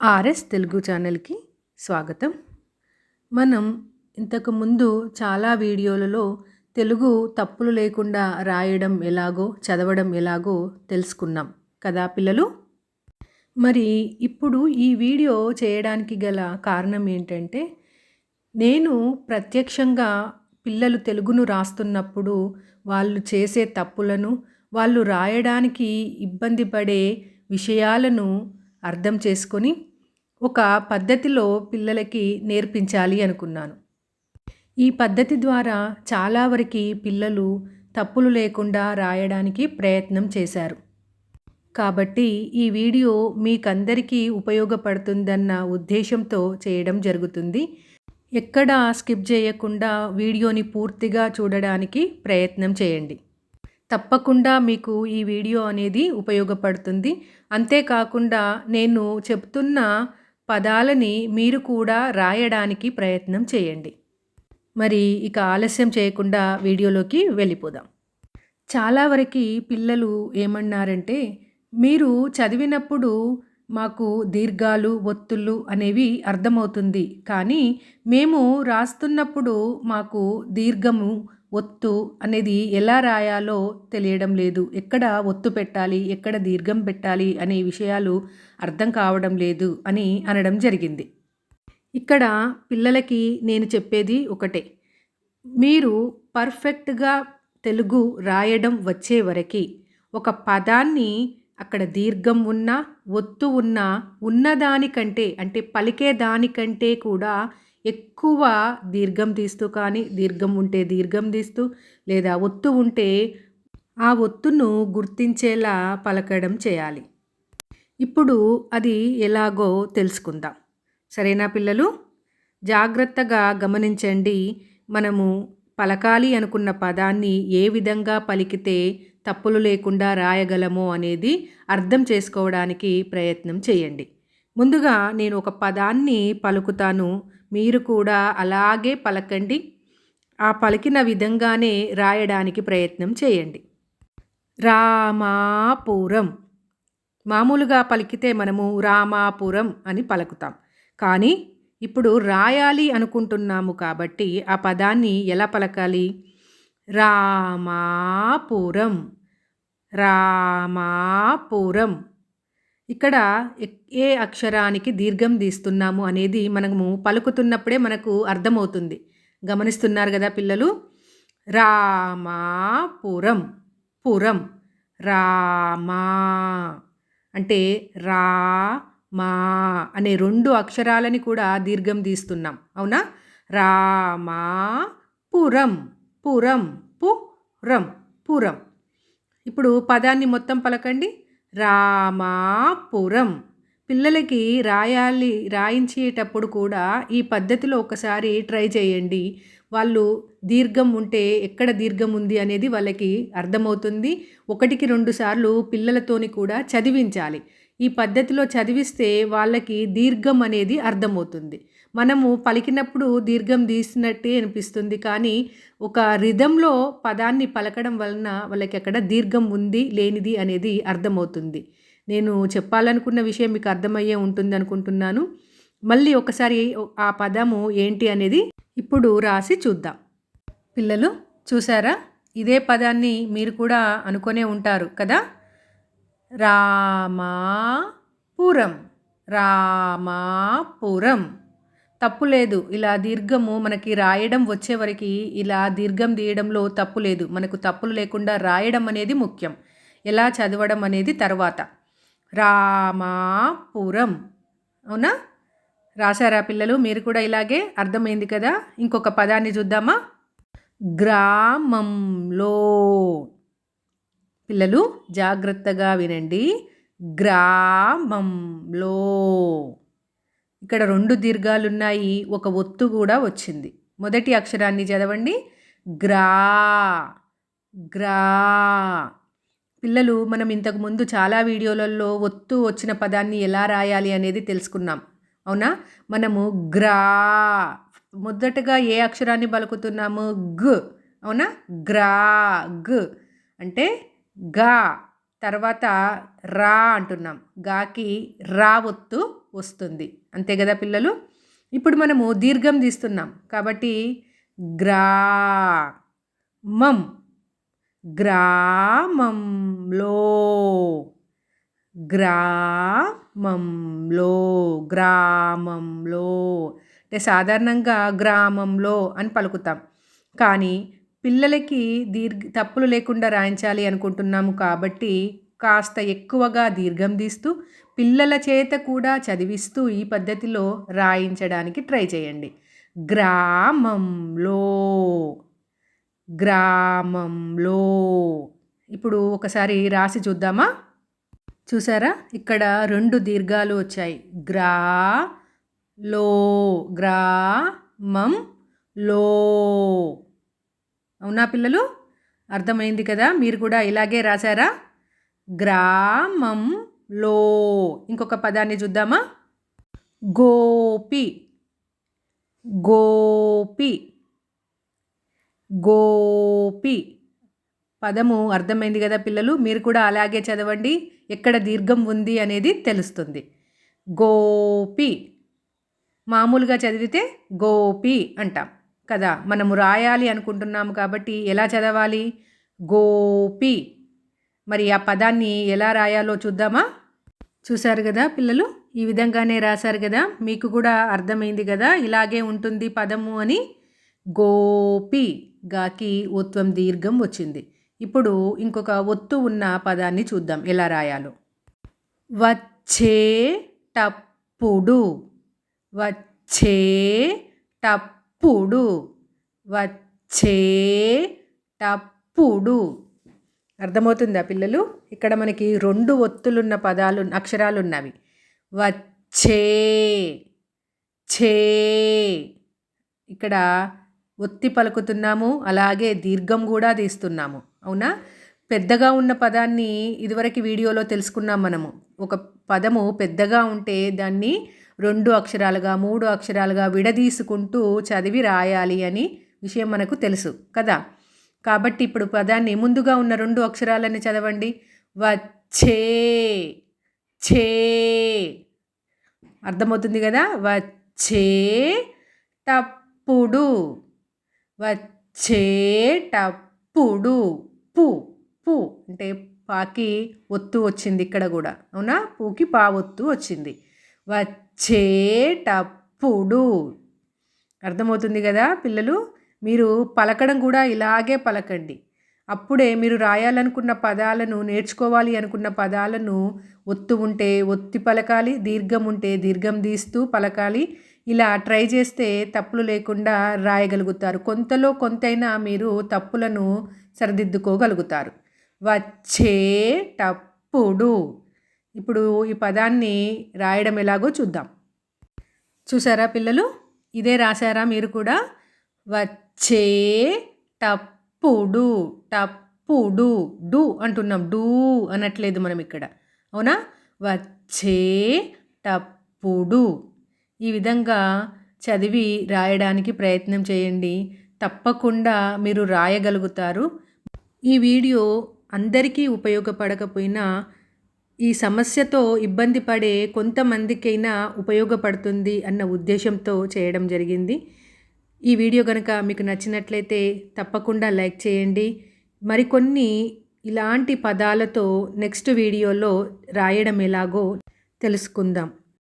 RS Telugu ఛానల్కి స్వాగతం. మనం ఇంతకుముందు చాలా వీడియోలలో తెలుగు తప్పులు లేకుండా రాయడం ఎలాగో చదవడం ఎలాగో తెలుసుకున్నాం కదా పిల్లలు? మరి ఇప్పుడు ఈ వీడియో చేయడానికి గల కారణం ఏంటంటే నేను ప్రత్యక్షంగా పిల్లలు తెలుగును రాస్తున్నప్పుడు వాళ్ళు చేసే తప్పులను వాళ్ళు రాయడానికి ఇబ్బంది పడే విషయాలను అర్థం చేసుకొని ఒక పద్ధతిలో పిల్లలకి నేర్పించాలి అనుకున్నాను. ఈ పద్ధతి ద్వారా చాలా వరకు పిల్లలు తప్పులు లేకుండా రాయడానికి ప్రయత్నం చేశారు. కాబట్టి ఈ వీడియో మీకందరికీ ఉపయోగపడుతుందన్న ఉద్దేశంతో చేయడం జరుగుతుంది. ఎక్కడా స్కిప్ చేయకుండా వీడియోని పూర్తిగా చూడడానికి ప్రయత్నం చేయండి. తప్పకుండా మీకు ఈ వీడియో అనేది ఉపయోగపడుతుంది. అంతేకాకుండా నేను చెప్తున్న పదాలని మీరు కూడా రాయడానికి ప్రయత్నం చేయండి. మరి ఇక ఆలస్యం చేయకుండా వీడియోలోకి వెళ్ళిపోదాం. చాలా వరకు పిల్లలు ఏమన్నారంటే మీరు చదివినప్పుడు మాకు దీర్ఘాలు ఒత్తులు అనేవి అర్థమవుతుంది కానీ మేము రాస్తున్నప్పుడు మాకు దీర్ఘము ఒత్తు అనేది ఎలా రాయాలో తెలియడం లేదు. ఎక్కడ ఒత్తు పెట్టాలి ఎక్కడ దీర్ఘం పెట్టాలి అనే విషయాలు అర్థం కావడం లేదు అని అనడం జరిగింది. ఇక్కడ పిల్లలకి నేను చెప్పేది ఒకటే. మీరు పర్ఫెక్ట్గా తెలుగు రాయడం వచ్చే వరకు ఒక పదాన్ని అక్కడ దీర్ఘం ఉన్నా ఒత్తు ఉన్నా ఉన్నదానికంటే అంటే పలికే దానికంటే కూడా ఎక్కువ దీర్ఘం తీస్తూ కానీ దీర్ఘం ఉంటే దీర్ఘం తీస్తూ లేదా ఒత్తు ఉంటే ఆ ఒత్తును గుర్తించేలా పలకడం చేయాలి. ఇప్పుడు అది ఎలాగో తెలుసుకుందాం. సరేనా పిల్లలు? జాగ్రత్తగా గమనించండి. మనము పలకాలి అనుకున్న పదాన్ని ఏ విధంగా పలికితే తప్పులు లేకుండా రాయగలమో అనేది అర్థం చేసుకోవడానికి ప్రయత్నం చేయండి. ముందుగా నేను ఒక పదాన్ని పలుకుతాను. మీరు కూడా అలాగే పలకండి. ఆ పలికిన విధంగానే రాయడానికి ప్రయత్నం చేయండి. రామాపురం. మామూలుగా పలికితే మనము రామాపురం అని పలుకుతాం. కానీ ఇప్పుడు రాయాలి అనుకుంటున్నాము కాబట్టి ఆ పదాన్ని ఎలా పలకాలి? రామాపురం. రామాపురం. ఇక్కడ ఏ అక్షరానికి దీర్ఘం తీస్తున్నాము అనేది మనము పలుకుతున్నప్పుడే మనకు అర్థమవుతుంది. గమనిస్తున్నారు కదా పిల్లలు? రామాపురం పురం రామా అంటే రా మా అనే రెండు అక్షరాలని కూడా దీర్ఘం తీస్తున్నాం. అవునా? రామా పురం పురం పురం పురం. ఇప్పుడు పదాన్ని మొత్తం పలకండి. రామాపురం. పిల్లలకి రాయాలి రాయించేటప్పుడు కూడా ఈ పద్ధతిలో ఒకసారి ట్రై చేయండి. వాళ్ళు దీర్ఘం ఉంటే ఎక్కడ దీర్ఘం ఉంది అనేది వాళ్ళకి అర్థమవుతుంది. ఒకటికి రెండు సార్లు పిల్లలతోని కూడా చదివించాలి. ఈ పద్ధతిలో చదివిస్తే వాళ్ళకి దీర్ఘం అనేది అర్థమవుతుంది. మనము పలికినప్పుడు దీర్ఘం తీసినట్టే అనిపిస్తుంది. కానీ ఒక రిధంలో పదాన్ని పలకడం వలన వాళ్ళకి అక్కడ దీర్ఘం ఉంది లేనిది అనేది అర్థమవుతుంది. నేను చెప్పాలనుకున్న విషయం మీకు అర్థమయ్యే ఉంటుంది అనుకుంటున్నాను. మళ్ళీ ఒకసారి ఆ పదము ఏంటి అనేది ఇప్పుడు రాసి చూద్దాం. పిల్లలు చూసారా? ఇదే పదాన్ని మీరు కూడా అనుకునే ఉంటారు కదా? రామాపురం రామాపురం. తప్పు లేదు. ఇలా దీర్ఘము మనకి రాయడం వచ్చేవరకు ఇలా దీర్ఘం తీయడంలో తప్పు లేదు. మనకు తప్పులు లేకుండా రాయడం అనేది ముఖ్యం. ఎలా చదవడం అనేది తర్వాత. రామాపురం. అవునా? రాశారా పిల్లలు? మీరు కూడా ఇలాగే అర్థమైంది కదా? ఇంకొక పదాన్ని చూద్దామా? గ్రామంలో. పిల్లలు జాగ్రత్తగా వినండి. గ్రామంలో. ఇక్కడ రెండు దీర్ఘాలు ఉన్నాయి ఒక ఒత్తు కూడా వచ్చింది. మొదటి అక్షరాన్ని చదవండి. గ్రా. గ్రా. పిల్లలు మనం ఇంతకు ముందు చాలా వీడియోలలో ఒత్తు వచ్చిన పదాన్ని ఎలా రాయాలి అనేది తెలుసుకున్నాం. అవునా? మనము గ్రా. మొదటగా ఏ అక్షరాన్ని పలుకుతున్నాము? గ్. అవునా? గ్రా. గ్. అంటే గా. తర్వాత రా అంటున్నాం. గాకి రా ఒత్తు వస్తుంది. అంతే కదా పిల్లలు? ఇప్పుడు మనము దీర్ఘం తీస్తున్నాం. కాబట్టి గ్రా మం గ్రామంలో. గ్రామంలో. గ్రామంలో. అంటే సాధారణంగా గ్రామంలో అని పలుకుతాం. కానీ పిల్లలకి దీర్ఘ తప్పులు లేకుండా రాయించాలి అనుకుంటున్నాము కాబట్టి కాస్త ఎక్కువగా దీర్ఘం తీస్తూ పిల్లల చేత కూడా చదివిస్తూ ఈ పద్ధతిలో రాయించడానికి ట్రై చేయండి. గ్రామంలో గ్రామంలో. ఇప్పుడు ఒకసారి రాసి చూద్దామా? చూసారా? ఇక్కడ రెండు దీర్ఘాలు వచ్చాయి. గ్రా లో గ్రామం లో. అవునా పిల్లలు? అర్థమైంది కదా మీరు కూడా ఇలాగే రాశారా? గ్రామంలో. ఇంకొక పదాన్ని చూద్దామా? గోపి. గోపి. గోపి. పదము అర్థమైంది కదా పిల్లలు మీరు కూడా అలాగే చదవండి ఎక్కడ దీర్ఘం ఉంది అనేది తెలుస్తుంది. గోపి. మామూలుగా చదివితే గోపి అంటాం. కదా మనము రాయాలి అనుకుంటున్నాము కాబట్టి ఎలా చదవాలి? గోపి. మరి ఆ పదాన్ని ఎలా రాయాలో చూద్దామా? చూశారు కదా పిల్లలు? ఈ విధంగానే రాశారు కదా? మీకు కూడా అర్థమైంది కదా? ఇలాగే ఉంటుంది పదము అని. గోపి. గాకి ఒత్వం దీర్ఘం వచ్చింది. ఇప్పుడు ఇంకొక ఒత్తు ఉన్న పదాన్ని చూద్దాం ఎలా రాయాలో. వచ్చే టప్పుడు. వచ్చే టప్ వచ్చేటప్పుడు వచ్చేటప్పుడు వచ్చేటప్పుడు అర్థమవుతుందా పిల్లలు? ఇక్కడ మనకి రెండు ఒత్తులున్న పదాలు అక్షరాలు ఉన్నవి వచ్చే ఛే ఇక్కడ ఒత్తి పలుకుతున్నాము అలాగే దీర్ఘం కూడా తీస్తున్నాము. అవునా? పెద్దగా ఉన్న పదాన్ని ఇదివరకు వీడియోలో తెలుసుకున్నాం మనము. ఒక పదము పెద్దగా ఉంటే దాన్ని రెండు అక్షరాలుగా మూడు అక్షరాలుగా విడదీసుకుంటూ చదివి రాయాలి అని విషయం మనకు తెలుసు కదా? కాబట్టి ఇప్పుడు పదాన్ని ముందుగా ఉన్న రెండు అక్షరాలని చదవండి. వచ్చే ఛే అర్థమవుతుంది కదా? వచ్చే టప్పుడు వచ్చేటప్పుడు పు పు. అంటే పాకి ఒత్తు వచ్చింది ఇక్కడ కూడా అవునా? పూకి పా ఒత్తు వచ్చింది. వచ్చేటప్పుడు. అర్థమవుతుంది కదా పిల్లలు? మీరు పలకడం కూడా ఇలాగే పలకండి. అప్పుడే మీరు రాయాలనుకున్న పదాలను నేర్చుకోవాలి అనుకున్న పదాలను ఒత్తు ఉంటే ఒత్తి పలకాలి దీర్ఘం ఉంటే దీర్ఘం తీస్తూ పలకాలి. ఇలా ట్రై చేస్తే తప్పులు లేకుండా రాయగలుగుతారు. కొంతలో కొంతైనా మీరు తప్పులను సరిదిద్దుకోగలుగుతారు. వచ్చేటప్పుడు. ఇప్పుడు ఈ పదాన్ని రాయడం ఎలాగో చూద్దాం. చూసారా పిల్లలు? ఇదే రాశారా మీరు కూడా? వచ్చే టప్పుడు టప్పుడు డు అంటున్నాం. డూ అనట్లేదు మనం ఇక్కడ. అవునా? వచ్చే టప్పుడు. ఈ విధంగా చదివి రాయడానికి ప్రయత్నం చేయండి. తప్పకుండా మీరు రాయగలుగుతారు. ఈ వీడియో అందరికీ ఉపయోగపడకపోయినా ఈ సమస్యతో ఇబ్బంది పడే కొంతమందికైనా ఉపయోగపడుతుంది అన్న ఉద్దేశంతో చేయడం జరిగింది. ఈ వీడియో కనుక మీకు నచ్చినట్లయితే తప్పకుండా లైక్ చేయండి. మరికొన్ని ఇలాంటి పదాలతో నెక్స్ట్ వీడియోలో రాయడం ఎలాగో తెలుసుకుందాం.